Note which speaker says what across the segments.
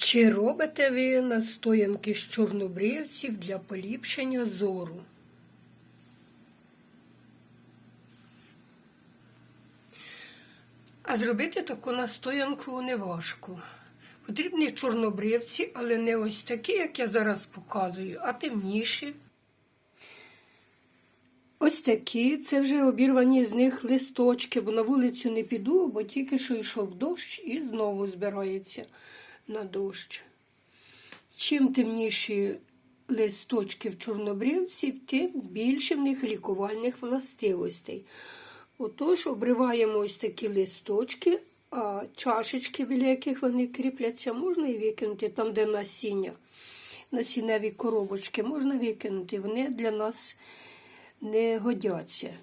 Speaker 1: Чи робите ви настоянки з чорнобривців для поліпшення зору? А зробити таку настоянку неважко. Потрібні чорнобривці, але не ось такі, як я зараз показую, а темніші. Ось такі, це вже обірвані з них листочки, бо на вулицю не піду, бо тільки що йшов дощ і знову збирається на дощ. Чим темніші листочки в чорнобривців, тим більше в них лікувальних властивостей. Отож, обриваємо ось такі листочки, а чашечки, біля яких вони кріпляться, можна і викинути там, де насіння. Насінневі коробочки можна викинути, вони для нас не годяться.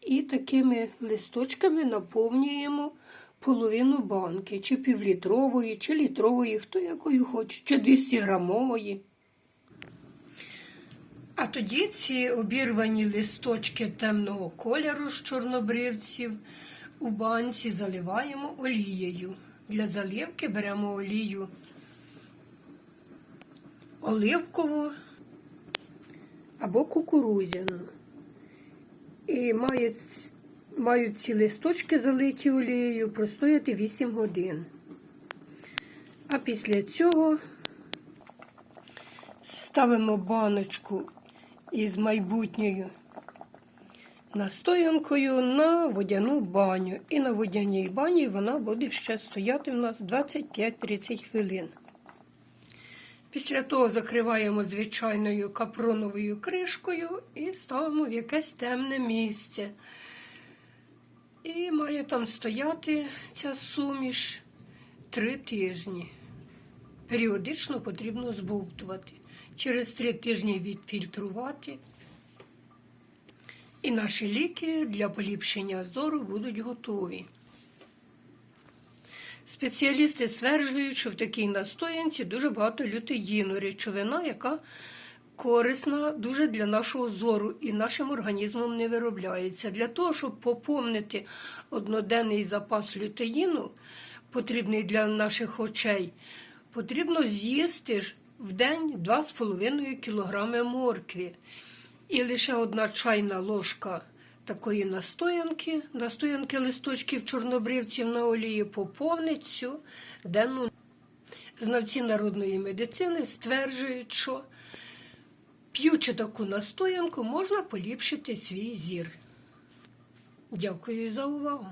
Speaker 1: І такими листочками наповнюємо половину банки, чи півлітрової, чи літрової, хто якої хоче, чи 200 грамової. А тоді ці обірвані листочки темного кольору з чорнобривців у банці заливаємо олією. Для заливки беремо олію оливкову або кукурузяну. І мають, мають ці листочки залиті олією простояти 8 годин. А після цього ставимо баночку із майбутньою настоянкою на водяну баню. І на водяній бані вона буде ще стояти в нас 25-30 хвилин. Після того закриваємо звичайною капроновою кришкою і ставимо в якесь темне місце. І має там стояти ця суміш три тижні. Періодично потрібно збовтувати. Через три тижні відфільтрувати. І наші ліки для поліпшення зору будуть готові. Спеціалісти стверджують, що в такій настоянці дуже багато лютеїну, речовина, яка корисна дуже для нашого зору і нашим організмом не виробляється. Для того, щоб поповнити одноденний запас лютеїну, потрібний для наших очей, потрібно з'їсти ж в день 2,5 кг моркві. І лише одна чайна ложка такої настоянки, настоянки листочків чорнобривців на олії поповнить цю денну. Знавці народної медицини стверджують, що п'ючи таку настоянку, можна поліпшити свій зір. Дякую за увагу!